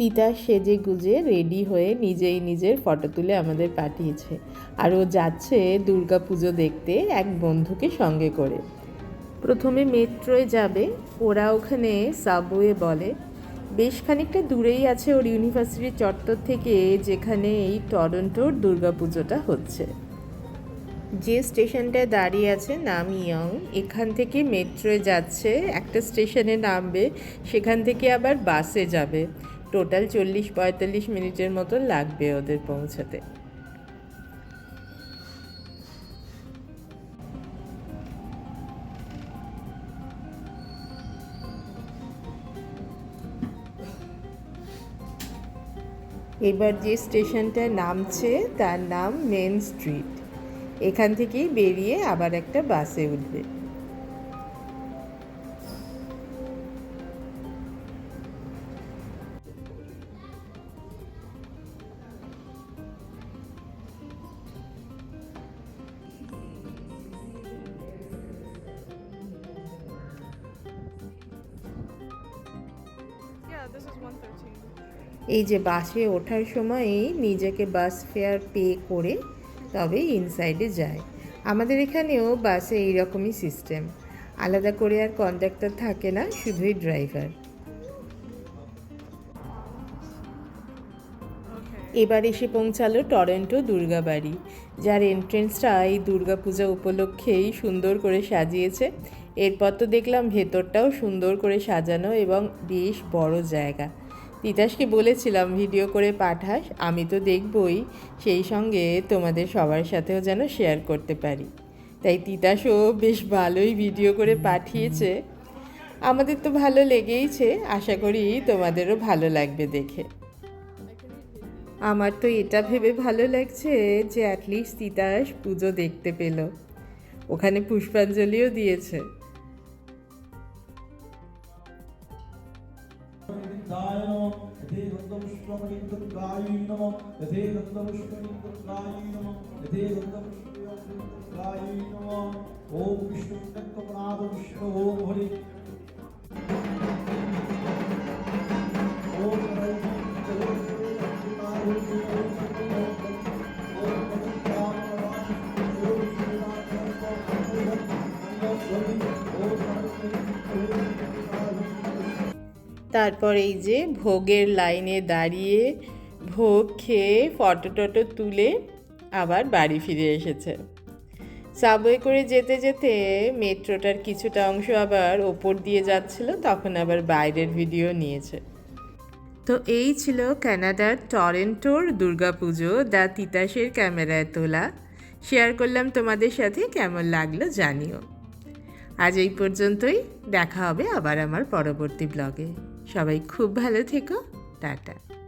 তিতা সেজে গুজে রেডি হয়ে নিজেই নিজের ফটো তুলে আমাদের পাঠিয়েছে। আর ও যাচ্ছে দুর্গা পুজো দেখতে এক বন্ধুকে সঙ্গে করে। প্রথমে মেট্রোয় যাবে, ওরা ওখানে সাবওয়ে বলে। বেশ খানিকটা দূরেই আছে ওর ইউনিভার্সিটির চত্বর থেকে, যেখানে এই টরন্টোর দুর্গাপুজোটা হচ্ছে। যে স্টেশনটায় দাঁড়িয়ে আছে নাম ইয়ং, এখান থেকে মেট্রোয় যাচ্ছে, একটা স্টেশনে নামবে, সেখান থেকে আবার বাসে যাবে। টোটাল চল্লিশ পঁয়তাল্লিশ মিনিটের মতো লাগবে ওদের পৌঁছাতে। এবার যে স্টেশনটায় নামছে তার নাম মেন স্ট্রিট। এখান থেকেই বেরিয়ে আবার একটা বাসে উঠবে। এই যে বাসে ওঠার সময়ই নিজেকে বাস ফেয়ার পে করে তবে ইনসাইডে যায়। আমাদের এখানেও বাসে এইরকমই সিস্টেম আলাদা করে আর কন্ডাক্টর থাকে না শুধুই ড্রাইভার এবার এসে পৌঁছালো টরেন্টো দুর্গাবাড়ি যার এন্ট্রেন্সটা এই দুর্গাপূজা উপলক্ষেই সুন্দর করে সাজিয়েছে। এরপর তো দেখলাম ভেতরটাও সুন্দর করে সাজানো এবং বেশ বড় জায়গা। তিতাসকে বলেছিলাম, ভিডিও করে পাঠাস, আমি তো দেখবই, সেই সঙ্গে তোমাদের সবার সাথেও যেন শেয়ার করতে পারি। তাই তিতাসও বেশ ভালোই ভিডিও করে পাঠিয়েছে। আমাদের তো ভালো লেগেইছে, আশা করি তোমাদেরও ভালো লাগবে দেখে। আমার তো এটা ভেবে ভালো লাগছে যে অ্যাটলিস্ট তিতাস পুজো দেখতে পেল। ওখানে পুষ্পাঞ্জলিও দিয়েছে। दाय नमः यथे गन्धपुष्पमणिन्दुर्गायै नमः यथे गन्धपुष्पमणिन्दुर्गायै नमः यथे गन्धपुष्पमणिन्दुर्गायै नमः ॐ विष्णुदत्तपनाद विष्णु ॐ हरि তারপর এই যে ভোগের লাইনে দাঁড়িয়ে ভোগ খেয়ে ফটো টটো তুলে আবার বাড়ি ফিরে এসেছে। সাবওয়ে করে যেতে যেতে মেট্রোটার কিছুটা অংশ আবার ওপর দিয়ে যাচ্ছিল, তখন আবার বাইরের ভিডিও নিয়েছে। তো এই ছিল কানাডার টরেন্টোর দুর্গাপুজো দ্য তিতাসের ক্যামেরায় তোলা। শেয়ার করলাম তোমাদের সাথে, কেমন লাগল জানিও। আজ এই পর্যন্তই, দেখা হবে আবার আমার পরবর্তী ব্লগে সবাই খুব ভালো থেকো টাটা।